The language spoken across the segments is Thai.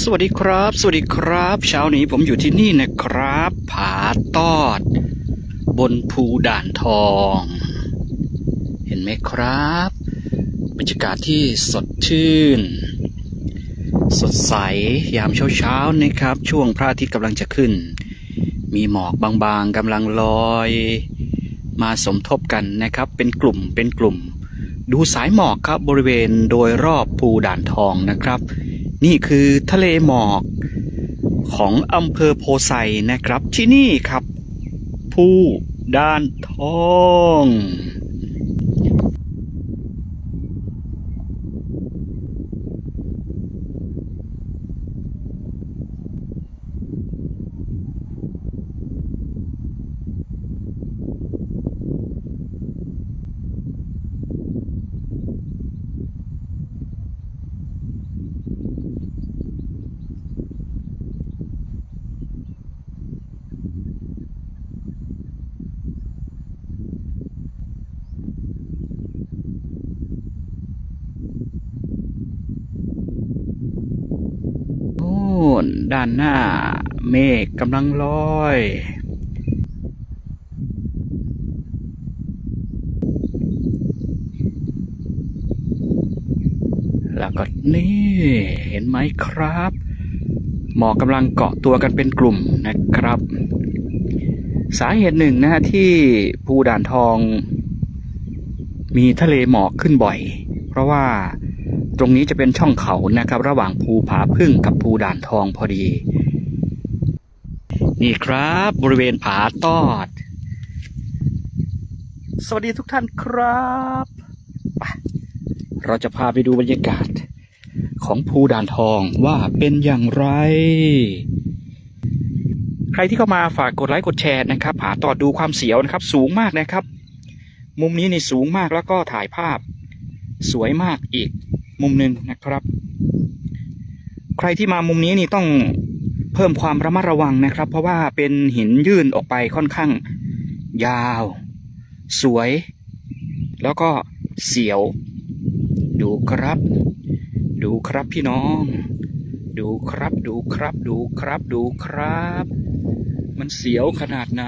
สวัสดีครับ สวัสดีครับ เช้านี้ผมอยู่ที่นี่นะครับ ผาตอด บนภูด่านทอง เห็นไหมครับ บรรยากาศที่สดชื่น สดใสยามเช้าๆนะครับ ช่วงพระอาทิตย์กำลังจะขึ้น มีหมอกบางๆกำลังลอย มาสมทบกันนะครับ เป็นกลุ่มเป็นกลุ่ม ดูสายหมอกครับบริเวณโดยรอบภูด่านทองนะครับ นี่คือทะเลหมอกของอำเภอโพไซนะครับที่นี่ครับ ผู้ด้านทอง โน่นด้านหน้า เมฆกำลังลอย แล้วก็นี่เห็นไหมครับหมอกกำลังเกาะตัวกันเป็นกลุ่มนะครับ สาเหตุหนึ่งนะฮะที่ภูด่านทอง มีทะเลหมอกขึ้นบ่อย เพราะว่า ตรงนี้จะเป็นช่องเขานะครับ ระหว่างภูผาพึ่งกับภูด่านทองพอดี นี่ครับบริเวณผาตอด สวัสดีทุกท่านครับเราจะพาไปดูบรรยากาศ ของภูด่านทองว่าเป็นอย่างไร ใครที่เข้ามาฝากกดไลค์กดแชร์นะครับผาตอดดูความเสียวนะครับ สูงมากนะครับ มุมนี้นี่สูงมากแล้วก็ถ่ายภาพสวยมากอีก มุมหนึ่งนะครับ ใครที่มามุมนี้นี่ต้องเพิ่มความระมัดระวังนะครับ เพราะว่าเป็นหินยื่นออกไปค่อนข้าง ยาว สวย แล้วก็เสียว ดูครับ ดูครับพี่น้อง ดูครับ ดูครับ ดูครับ ดูครับ มันเสียวขนาดไหน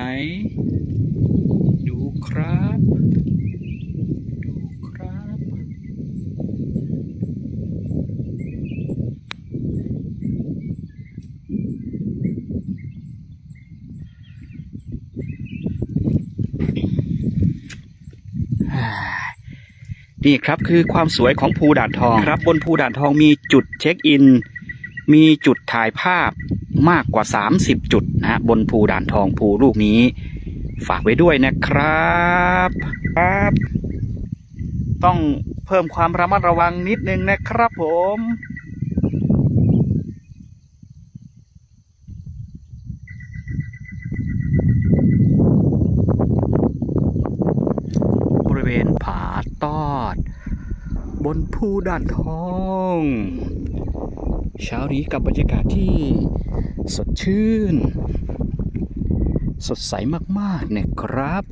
ดูครับ ดูครับ อ่า นี่ครับคือความสวยของภูด่านทองครับ บนภูด่านทองมีจุดเช็คอิน มีจุดถ่ายภาพมากกว่า 30 จุดนะฮะบนภูด่านทองภูลูกนี้ ฝากไว้ด้วยนะครับครับ ต้องเพิ่มความระมัดระวังนิดนึงนะครับผมบริเวณผาด บนภูด่านทอง เช้านี้กับบรรยากาศที่สดชื่น สดใสมากๆนะครับ